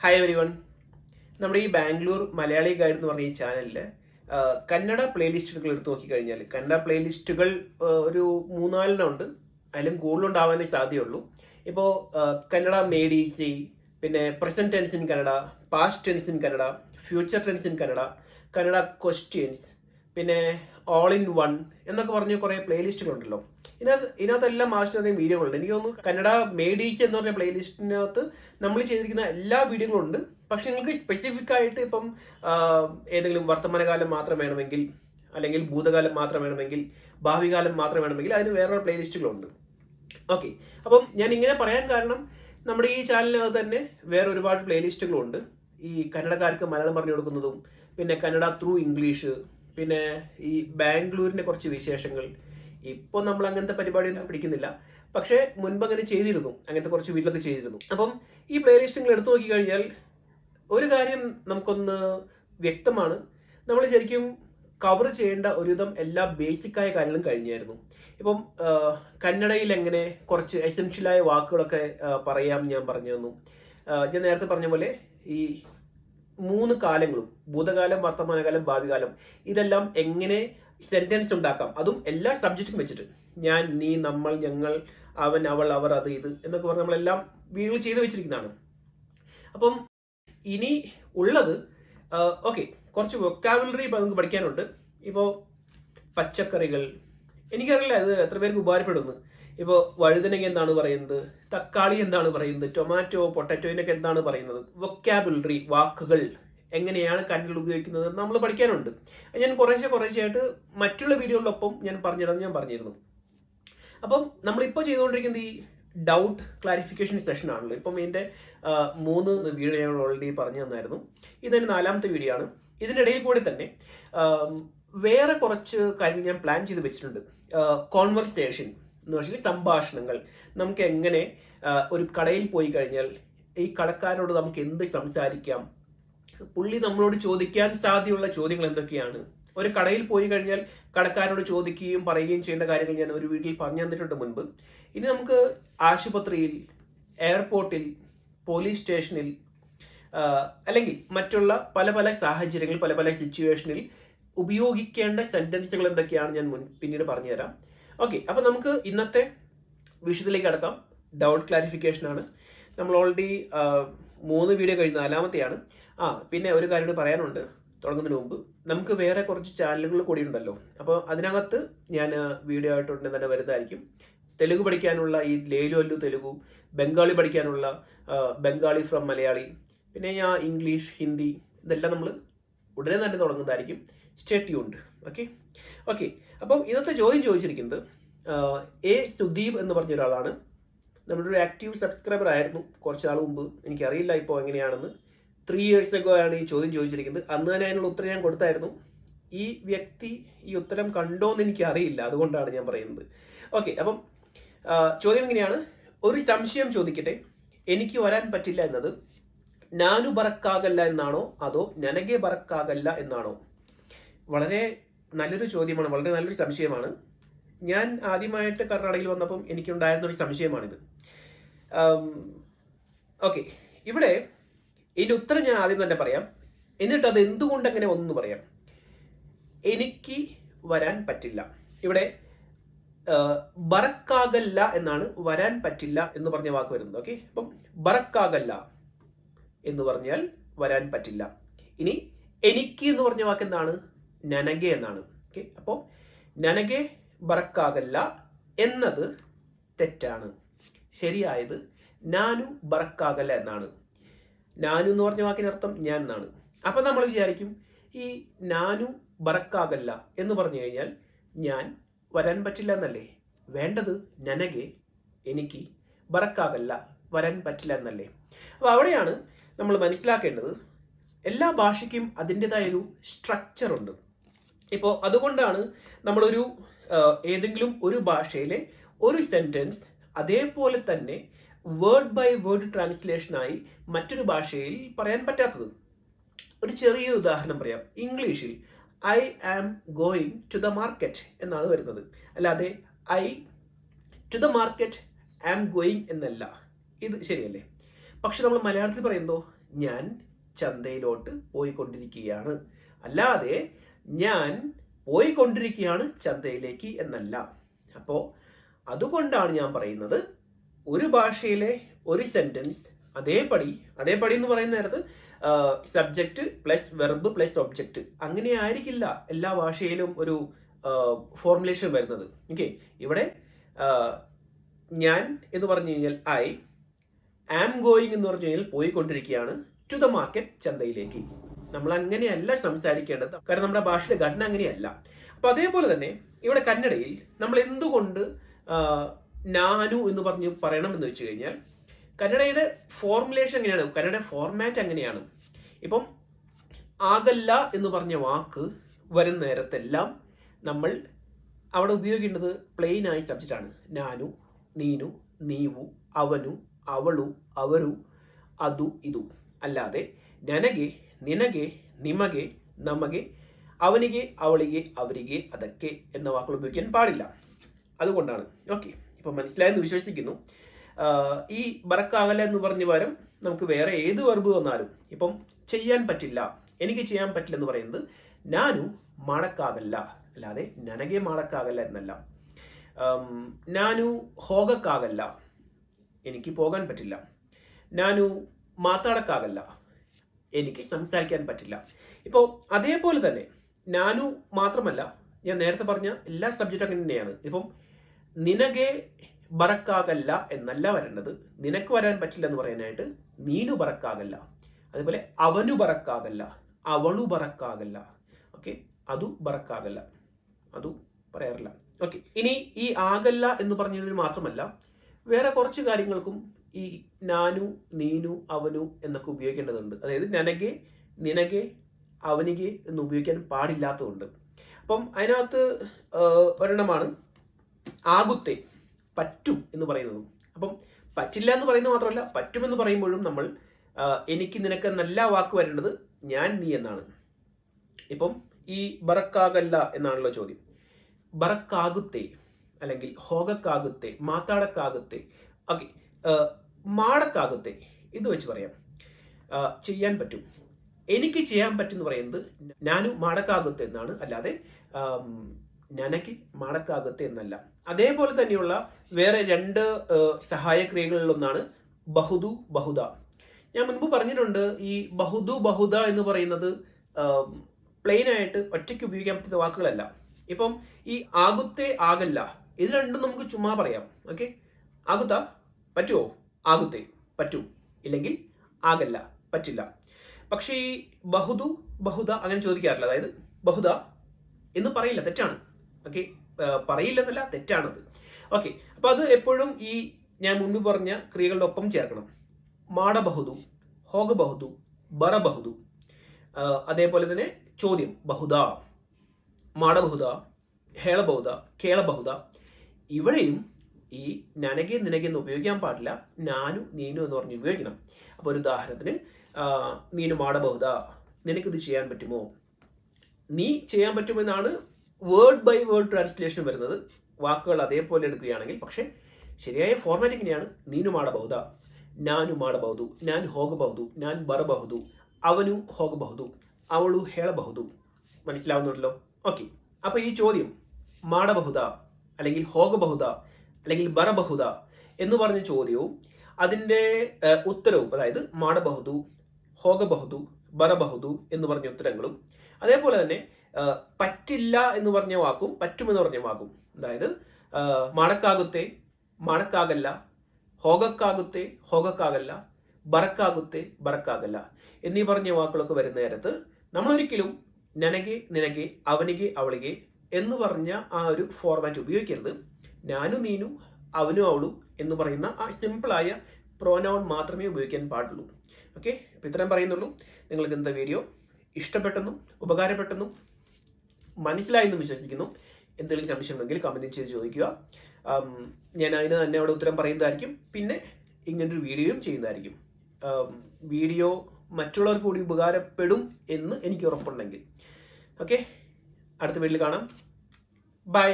Hi every one നമ്മുടെ ഈ Bangalore Malayali guide എന്ന് പറഞ്ഞ ഈ ചാനലിൽ കന്നഡ പ്ലേലിസ്റ്റുകൾ എടുത്ത് നോക്കിക്കഴിഞ്ഞാൽ കന്നഡ പ്ലേലിസ്റ്റുകൾ ഒരു മൂന്നാലിനുണ്ട് അതിലും കൂടുതലുണ്ടാവാനേ സാധ്യതയുള്ളൂ. ഇപ്പോൾ കന്നഡ മേഡ് ഈസി പിന്നെ present tense in Kannada past tense in Kannada future tense in Kannada Kannada questions പിന്നെ ഓൾ ഇൻ വൺ എന്നൊക്കെ പറഞ്ഞ കുറേ പ്ലേലിസ്റ്റുകളുണ്ടല്ലോ ഇതിനകത്ത് ഇതിനകത്തെല്ലാം മാസ്റ്ററിന്റെയും വീഡിയോകളുണ്ട്. എനിക്ക് തോന്നുന്നു കന്നഡ മേഡ് ഈസി എന്ന് പറഞ്ഞ പ്ലേലിസ്റ്റിനകത്ത് നമ്മൾ ചെയ്തിരിക്കുന്ന എല്ലാ വീഡിയോകളും ഉണ്ട് പക്ഷെ നിങ്ങൾക്ക് സ്പെസിഫിക് ആയിട്ട് ഇപ്പം ഏതെങ്കിലും വർത്തമാനകാലം മാത്രം വേണമെങ്കിൽ അല്ലെങ്കിൽ ഭൂതകാലം മാത്രം വേണമെങ്കിൽ ഭാവികാലം മാത്രം വേണമെങ്കിൽ അതിന് വേറെ പ്ലേലിസ്റ്റുകളുണ്ട് ഓക്കെ അപ്പം ഞാൻ ഇങ്ങനെ പറയാൻ കാരണം നമ്മുടെ ഈ ചാനലിനകത്ത് തന്നെ വേറെ ഒരുപാട് പ്ലേലിസ്റ്റുകളുണ്ട് ഈ കന്നഡക്കാർക്ക് മലയാളം പറഞ്ഞു കൊടുക്കുന്നതും പിന്നെ കന്നഡ ത്രൂ ഇംഗ്ലീഷ് പിന്നെ ഈ ബാംഗ്ലൂരിന്റെ കുറച്ച് വിശേഷങ്ങൾ. ഇപ്പോൾ നമ്മൾ അങ്ങനത്തെ പരിപാടിയൊന്നും പിടിക്കുന്നില്ല. പക്ഷേ മുൻപ് അങ്ങനെ ചെയ്തിരുന്നു. അങ്ങനത്തെ കുറച്ച് വീട്ടിലൊക്കെ ചെയ്തിരുന്നു. അപ്പം ഈ പ്ലേലിസ്റ്റുകൾ എടുത്തു നോക്കി കഴിഞ്ഞാൽ ഒരു കാര്യം നമുക്കൊന്ന് വ്യക്തമാണ്. നമ്മൾ ശരിക്കും കവർ ചെയ്യേണ്ട ഒരുവിധം എല്ലാ ബേസിക്കായ കാര്യങ്ങളും കഴിഞ്ഞായിരുന്നു. ഇപ്പം കന്നഡയിൽ എങ്ങനെ കുറച്ച് എസെൻഷ്യലായ വാക്കുകളൊക്കെ പറയാം ഞാൻ പറഞ്ഞു തന്നു. ഞാൻ നേരത്തെ പറഞ്ഞ പോലെ ഈ മൂന്ന് കാലങ്ങളും ഭൂതകാലം വർത്തമാനകാലം ഭാവികാലം ഇതെല്ലാം എങ്ങനെ സെന്റൻസ് ഉണ്ടാക്കാം? അതും എല്ലാ സബ്ജക്റ്റും വെച്ചിട്ട്. ഞാൻ നീ നമ്മൾ ഞങ്ങൾ അവൻ അവൾ അവർ അത് ഇത് എന്നൊക്കെ പറഞ്ഞ് നമ്മളെല്ലാം വീട് ചെയ്ത് വെച്ചിരിക്കുന്നതാണ്. അപ്പം ഇനി ഉള്ളത് ഓക്കെ കുറച്ച് വൊക്കാബുലറി നമുക്ക് പഠിക്കാനുണ്ട്. ഇപ്പോൾ പച്ചക്കറികൾ എനിക്കറിയില്ല ഇത് എത്ര പേർക്ക് ഉപകാരപ്പെടുന്നു. ഇപ്പോൾ വഴുതനങ്ങ എന്താണ് പറയുന്നത്? തക്കാളി എന്താണ് പറയുന്നത്? ടൊമാറ്റോ പൊട്ടറ്റോയിനൊക്കെ എന്താണ് പറയുന്നത്? വൊക്കാബുലറി വാക്കുകൾ എങ്ങനെയാണ് കണ്ണിൽ ഉപയോഗിക്കുന്നത് നമ്മൾ പഠിക്കാനുണ്ട്. ഞാൻ കുറേശ്ശെ കുറേശ്ശെയായിട്ട് മറ്റുള്ള വീഡിയോകളിലൊപ്പം ഞാൻ പറഞ്ഞിരുന്നു ഞാൻ പറഞ്ഞിരുന്നു. അപ്പം നമ്മളിപ്പോൾ ചെയ്തുകൊണ്ടിരിക്കുന്നത് ഈ ഡൗട്ട് ക്ലാരിഫിക്കേഷൻ സെഷൻ ആണല്ലോ. ഇപ്പം ഇതിന്റെ മൂന്ന് വീഡിയോ ഞാൻ ഓൾറെഡി പറഞ്ഞു തന്നായിരുന്നു. ഇതെന്റെ നാലാമത്തെ വീഡിയോ ആണ്. ഇതിന്റെ ഇടയിൽ കൂടി തന്നെ വേറെ കുറച്ച് കാര്യങ്ങൾ ഞാൻ പ്ലാൻ ചെയ്ത് വെച്ചിട്ടുണ്ട്. കോൺവെർസേഷൻ എന്ന് വെച്ചാൽ സംഭാഷണങ്ങൾ. നമുക്ക് എങ്ങനെ ഒരു കടയിൽ പോയി കഴിഞ്ഞാൽ ഈ കടക്കാരോട് നമുക്ക് എന്ത് സംസാരിക്കാം? പുള്ളി നമ്മളോട് ചോദിക്കാൻ സാധ്യതയുള്ള ചോദ്യങ്ങൾ എന്തൊക്കെയാണ്? ഒരു കടയിൽ പോയി കഴിഞ്ഞാൽ കടക്കാരോട് ചോദിക്കുകയും പറയുകയും ചെയ്യേണ്ട കാര്യങ്ങൾ ഞാൻ ഒരു വീട്ടിൽ പറഞ്ഞു തന്നിട്ടുണ്ട് മുൻപ്. ഇനി നമുക്ക് ആശുപത്രിയിൽ എയർപോർട്ടിൽ പോലീസ് സ്റ്റേഷനിൽ അല്ലെങ്കിൽ മറ്റുള്ള പല പല സാഹചര്യങ്ങളിൽ പല പല സിറ്റുവേഷനിൽ ഉപയോഗിക്കേണ്ട സെന്റൻസുകൾ എന്തൊക്കെയാണ് ഞാൻ മുൻ പിന്നീട് പറഞ്ഞുതരാം. ഓക്കെ അപ്പോൾ നമുക്ക് ഇന്നത്തെ വിഷയത്തിലേക്ക് കടക്കാം. ഡൗട്ട് ക്ലാരിഫിക്കേഷൻ ആണ്. നമ്മൾ ഓൾറെഡി മൂന്ന് വീഡിയോ കഴിഞ്ഞ നാലാമത്തെയാണ്. ആ പിന്നെ ഒരു കാര്യം പറയാനുണ്ട്. തുടങ്ങുന്നതിന് മുമ്പ്. നമുക്ക് വേറെ കുറച്ച് ചാനലുകൾ കൂടി ഉണ്ടല്ലോ. അപ്പോൾ അതിനകത്ത് ഞാൻ വീഡിയോ ആയിട്ട് തന്നെ വരുന്നതായിരിക്കും. തെലുഗ് പഠിക്കാനുള്ള ഈ ലേലു അല്ലു തെലുഗു ബംഗാളി പഠിക്കാനുള്ള ബംഗാളി ഫ്രം മലയാളി പിന്നെ ഞാൻ ഇംഗ്ലീഷ് ഹിന്ദി ഇതെല്ലാം നമ്മൾ ഉടനെ തന്നെ തുടങ്ങുന്നതായിരിക്കും. Stay tuned okay? ഓക്കെ. അപ്പം ഇന്നത്തെ ചോദ്യം ചോദിച്ചിരിക്കുന്നത് എ സുദീപ് എന്ന് പറഞ്ഞ ഒരാളാണ്. നമ്മുടെ ഒരു ആക്റ്റീവ് സബ്സ്ക്രൈബർ ആയിരുന്നു കുറച്ച് നാൾ മുമ്പ്. എനിക്കറിയില്ല ഇപ്പോൾ എങ്ങനെയാണെന്ന്. ത്രീ ഇയേഴ്സ് എഗോ ആണ് ഈ ചോദ്യം ചോദിച്ചിരിക്കുന്നത്. അന്ന് തന്നെ അതിനുള്ള ഉത്തരം ഞാൻ കൊടുത്തായിരുന്നു. ഈ വ്യക്തി ഈ ഉത്തരം കണ്ടോ എന്ന് എനിക്ക് അറിയില്ല അതുകൊണ്ടാണ് ഞാൻ പറയുന്നത്. ഓക്കെ. അപ്പം ചോദ്യം എങ്ങനെയാണ് ഒരു സംശയം ചോദിക്കട്ടെ. എനിക്ക് വരാൻ പറ്റില്ല എന്നത് നാനു ബറക്കാകല്ല എന്നാണോ? അതോ നനകെ ബറക്കാകല്ല എന്നാണോ? വളരെ നല്ലൊരു ചോദ്യമാണ് വളരെ നല്ലൊരു സംശയമാണ്. ഞാൻ ആദ്യമായിട്ട് കർണാടകയിൽ വന്നപ്പം എനിക്കുണ്ടായിരുന്ന ഒരു സംശയമാണിത് ഓക്കെ ഇവിടെ ഇതിന്റെ ഉത്തരം ഞാൻ ആദ്യം തന്നെ പറയാം. എന്നിട്ട് അത് എന്തുകൊണ്ട് അങ്ങനെ ഒന്ന് പറയാം. എനിക്ക് വരാൻ പറ്റില്ല. ഇവിടെ ബറക്കാകല്ല എന്നാണ് വരാൻ പറ്റില്ല എന്ന് പറഞ്ഞ വാക്ക് വരുന്നത്. ഓക്കെ അപ്പം ബറക്കാകല്ല എന്ന് പറഞ്ഞാൽ വരാൻ പറ്റില്ല. ഇനി എനിക്ക് എന്ന് പറഞ്ഞ വാക്ക് എന്താണ്? നനകെ എന്നാണ്. ഓക്കെ അപ്പോൾ നനകെ ബറക്കാകല്ല എന്നത് തെറ്റാണ്. ശരിയായത് നാനു ബറക്കാകല്ല എന്നാണ്. നാനു എന്ന് പറഞ്ഞ വാക്കിന് അർത്ഥം ഞാൻ എന്നാണ്. അപ്പം നമ്മൾ വിചാരിക്കും ഈ നാനു ബറക്കാകല്ല എന്ന് പറഞ്ഞു കഴിഞ്ഞാൽ ഞാൻ വരാൻ പറ്റില്ല എന്നല്ലേ? വേണ്ടത് നനകെ എനിക്ക് ബറക്കാകല്ല വരാൻ പറ്റില്ല എന്നല്ലേ? അപ്പോൾ അവിടെയാണ് നമ്മൾ മനസ്സിലാക്കേണ്ടത്. എല്ലാ ഭാഷയ്ക്കും അതിന്റെതായൊരു സ്ട്രക്ചർ ഉണ്ട്. ഇപ്പോൾ അതുകൊണ്ടാണ് നമ്മളൊരു ഏതെങ്കിലും ഒരു ഭാഷയിലെ ഒരു സെന്റൻസ് അതേപോലെ തന്നെ വേർഡ് ബൈ വേർഡ് ട്രാൻസ്ലേഷനായി മറ്റൊരു ഭാഷയിൽ പറയാൻ പറ്റാത്തത്. ഒരു ചെറിയ ഉദാഹരണം പറയാം. ഇംഗ്ലീഷിൽ I am going to the market എന്നാണ് വരുന്നത്. അല്ലാതെ I to the market am going എന്നല്ല. ഇത് ശരിയല്ലേ? പക്ഷെ നമ്മൾ മലയാളത്തിൽ പറയുന്നോ ഞാൻ ചന്തയിലോട്ട് പോയിക്കൊണ്ടിരിക്കുകയാണ് അല്ലാതെ ഞാൻ പോയിക്കൊണ്ടിരിക്കുകയാണ് ചന്തയിലേക്ക് എന്നല്ല. അപ്പോൾ അതുകൊണ്ടാണ് ഞാൻ പറയുന്നത് ഒരു ഭാഷയിലെ ഒരു സെന്റൻസ് അതേപടി അതേപടി എന്ന് പറയുന്ന നേരത്ത് subject plus verb plus object അങ്ങനെ ആയിരിക്കില്ല എല്ലാ ഭാഷയിലും ഒരു ഫോർമുലേഷൻ വരുന്നത്. ഓക്കെ ഇവിടെ ഞാൻ എന്ന് പറഞ്ഞു കഴിഞ്ഞാൽ ഐ ആം ഗോയിങ് എന്ന് പറഞ്ഞു കഴിഞ്ഞാൽ പോയിക്കൊണ്ടിരിക്കുകയാണ് ടു ദ മാർക്കറ്റ് ചന്തയിലേക്ക്. നമ്മൾ അങ്ങനെയല്ല സംസാരിക്കേണ്ടത്. കാരണം നമ്മുടെ ഭാഷയുടെ ഘടന അങ്ങനെയല്ല. അപ്പൊ അതേപോലെ തന്നെ ഇവിടെ കന്നഡയിൽ നമ്മൾ എന്തുകൊണ്ട് നാനു എന്ന് പറഞ്ഞ് പറയണം എന്ന് വെച്ച് കഴിഞ്ഞാൽ കന്നഡയുടെ ഫോർമുലേഷൻ എങ്ങനെയാണ്? കന്നഡ ഫോർമാറ്റ് എങ്ങനെയാണ്? ഇപ്പം ആകല്ല എന്ന് പറഞ്ഞ വാക്ക് വരുന്ന നേരത്തെല്ലാം നമ്മൾ അവിടെ ഉപയോഗിക്കേണ്ടത് പ്ലെയിൻ ആയ സബ്ജക്റ്റ് ആണ്. നാനു നീനു നീവു അവനു അവളു അവരു അതു ഇതു. അല്ലാതെ ನಿನಗೆ ನಿಮಗೆ ನಮಗೆ അവനികെ അവളികെ അവരികെ അതൊക്കെ എന്ന വാക്കുകൾ ഉപയോഗിക്കാൻ പാടില്ല. അതുകൊണ്ടാണ്. ഓക്കെ ഇപ്പം മനസ്സിലായെന്ന് വിശ്വസിക്കുന്നു. ഈ ബറക്കാകല എന്ന് പറഞ്ഞ പകരം നമുക്ക് വേറെ ഏത് വെർബ് വന്നാലും ഇപ്പം ചെയ്യാൻ പറ്റില്ല എനിക്ക് ചെയ്യാൻ പറ്റില്ല എന്ന് പറയുന്നത് ഞാനു മടക്കാകല്ല അല്ലാതെ നനകെ മടക്കാകല്ല എന്നല്ല. ഞാനു ഹോകക്കാകല്ല എനിക്ക് പോകാൻ പറ്റില്ല. ഞാനു മാത്താടക്കാകല്ല എനിക്ക് സംസാരിക്കാൻ പറ്റില്ല. ഇപ്പോൾ അതേപോലെ തന്നെ നാനു മാത്രമല്ല ഞാൻ നേരത്തെ പറഞ്ഞ എല്ലാ സബ്ജക്റ്റും അങ്ങനെ തന്നെയാണ് ഇപ്പം നിനകെ ബറക്കാകല്ല എന്നല്ല വരേണ്ടത്. നിനക്ക് വരാൻ പറ്റില്ല എന്ന് പറയാനായിട്ട് നീനു ബറക്കാകല്ല. അതുപോലെ അവനു ബറക്കാകല്ല. അവളു ബറക്കാകല്ല. ഓക്കെ? അതു ബറക്കാകല്ല. അതു പറയാറില്ല. ഓക്കെ. ഇനി ഈ ആകല്ല എന്ന് പറഞ്ഞതിന് മാത്രമല്ല വേറെ കുറച്ച് കാര്യങ്ങൾക്കും ഈ നാനു നീനു അവനു എന്നൊക്കെ ഉപയോഗിക്കേണ്ടതുണ്ട്. അതായത് നനകെ നിനകെ അവനികെ എന്ന് ഉപയോഗിക്കാൻ പാടില്ലാത്തതുണ്ട്. അപ്പം അതിനകത്ത് ഒരെണ്ണമാണ് ആകുത്തെ പറ്റും എന്ന് പറയുന്നത്. അപ്പം പറ്റില്ല എന്ന് പറയുന്നത് മാത്രമല്ല പറ്റുമെന്ന് പറയുമ്പോഴും നമ്മൾ എനിക്ക് നിനക്ക് നല്ല വാക്ക് വരേണ്ടത് ഞാൻ നീ എന്നാണ്. ഇപ്പം ഈ ബറക്കാകല്ല എന്നാണല്ലോ ചോദ്യം. ബറക്കാകുത്തെ അല്ലെങ്കിൽ ഹോഗക്കാകുത്തെ മാത്താടക്കാകുത്തെ ഓക്കെ. മാടക്കാകുത്തെ ഇത് വെച്ച് പറയാം. ചെയ്യാൻ പറ്റും. എനിക്ക് ചെയ്യാൻ പറ്റുമെന്ന് പറയുന്നത് ഞാനും മാടക്കാകത്തെ എന്നാണ്. അല്ലാതെ നനയ്ക്ക് മാടക്കാകത്തെ എന്നല്ല. അതേപോലെ തന്നെയുള്ള വേറെ രണ്ട് സഹായക്രിയകളിലൊന്നാണ് സഹായ ക്രിയകളിലൊന്നാണ് ബഹുദു ബഹുദ. ഞാൻ മുൻപ് പറഞ്ഞിട്ടുണ്ട് ഈ ബഹുദു ബഹുദ എന്ന് പറയുന്നത് പ്ലെയിൻ ആയിട്ട് ഒറ്റയ്ക്ക് ഉപയോഗിക്കാൻ പറ്റുന്ന വാക്കുകളല്ല. ഇപ്പം ഈ ആകുത്തെ ആകല്ല ഇത് രണ്ടും നമുക്ക് ചുമ്മാ പറയാം. ഓക്കെ? ആകുത്ത പറ്റുമോ ആകുത്തേ. പറ്റൂ. ഇല്ലെങ്കിൽ ആകല്ല. പറ്റില്ല. പക്ഷേ ഈ ബഹുദു ബഹുദ അങ്ങനെ ചോദിക്കാറില്ല. അതായത് ബഹുദ എന്ന് പറയില്ല. തെറ്റാണ്. ഓക്കെ? പറയില്ലെന്നല്ല തെറ്റാണത്. ഓക്കെ. അപ്പോൾ അത് എപ്പോഴും ഈ ഞാൻ മുൻപ് പറഞ്ഞ ക്രിയകളുടെ ഒപ്പം ചേർക്കണം. മാടബഹുദു ഹോഗബഹുദു ബറബഹുദു ബഹുദു അതേപോലെ തന്നെ ചോദ്യം. ബഹുദ മാടബഹുദ ഹേളബഹുദ കേളബഹുദ ഇവിടെയും ഈ നനകി നിനകി എന്ന് ഉപയോഗിക്കാൻ പാടില്ല നാനു നീനു എന്ന് പറഞ്ഞ് ഉപയോഗിക്കണം. അപ്പോൾ ഒരു ഉദാഹരണത്തിന് നീനു മാടബഹുത നിനക്കിത് ചെയ്യാൻ പറ്റുമോ? നീ ചെയ്യാൻ പറ്റുമെന്നാണ് വേർഡ് ബൈ വേർഡ് ട്രാൻസ്ലേഷൻ വരുന്നത്. വാക്കുകൾ അതേപോലെ എടുക്കുകയാണെങ്കിൽ പക്ഷേ ശരിയായ ഫോർമാറ്റ് എങ്ങനെയാണ് നീനു മാടബഹുത നാനു മാടബഹുദു ഞാൻ ഹോഗബഹുതു ഞാൻ ബറബഹുദു അവനു ഹോഗബഹുതു അവളു ഹേളബഹുദു മനസ്സിലാവുന്നുണ്ടല്ലോ? ഓക്കെ. അപ്പോൾ ഈ ചോദ്യം മാടബഹുത അല്ലെങ്കിൽ ഹോഗബഹുത അല്ലെങ്കിൽ ബറബഹുദ എന്ന് പറഞ്ഞ ചോദ്യവും അതിന്റെ ഉത്തരവും അതായത് മാടബഹുദു ഹോഗബഹുദു ബറബഹുദു എന്ന് പറഞ്ഞ ഉത്തരങ്ങളും അതേപോലെ തന്നെ പറ്റില്ല എന്ന് പറഞ്ഞ വാക്കും പറ്റുമെന്ന് പറഞ്ഞ വാക്കും. അതായത് മണക്കാകുത്തെ മണക്കാകല്ല ഹോഗക്കാകുത്തെ ഹോഗക്കാകല്ല ബറക്കാകുത്തെ ബറക്കാകല്ല എന്നീ പറഞ്ഞ വാക്കുകളൊക്കെ വരുന്ന നേരത്ത് നമ്മളൊരിക്കലും നനകെ നിനകെ അവനികെ അവളികെ എന്ന് പറഞ്ഞ ആ ഒരു ഫോർമാറ്റ് ഉപയോഗിക്കരുത്. ഞാനും നീനും അവനും അവളും എന്ന് പറയുന്ന ആ സിമ്പിളായ പ്രോനൗൺ മാത്രമേ ഉപയോഗിക്കാൻ പാടുള്ളൂ. ഓക്കെ അപ്പം ഇത്രയും പറയുന്നുള്ളൂ. നിങ്ങൾക്ക് ഇന്നത്തെ വീഡിയോ ഇഷ്ടപ്പെട്ടെന്നും ഉപകാരപ്പെട്ടെന്നും മനസ്സിലായെന്നും വിശ്വസിക്കുന്നു. എന്തെങ്കിലും സംശയം ഉണ്ടെങ്കിൽ കമന്റ് ചെയ്ത് ചോദിക്കുക. ഞാൻ അതിന് തന്നെ അവിടെ ഉത്തരം പറയുന്നതായിരിക്കും. പിന്നെ ഇങ്ങനൊരു വീഡിയോയും ചെയ്യുന്നതായിരിക്കും. വീഡിയോ മറ്റുള്ളവർക്ക് കൂടി ഉപകാരപ്പെടും എന്ന് എനിക്ക് ഉറപ്പുണ്ടെങ്കിൽ. ഓക്കെ അടുത്ത വീട്ടിൽ കാണാം. ബൈ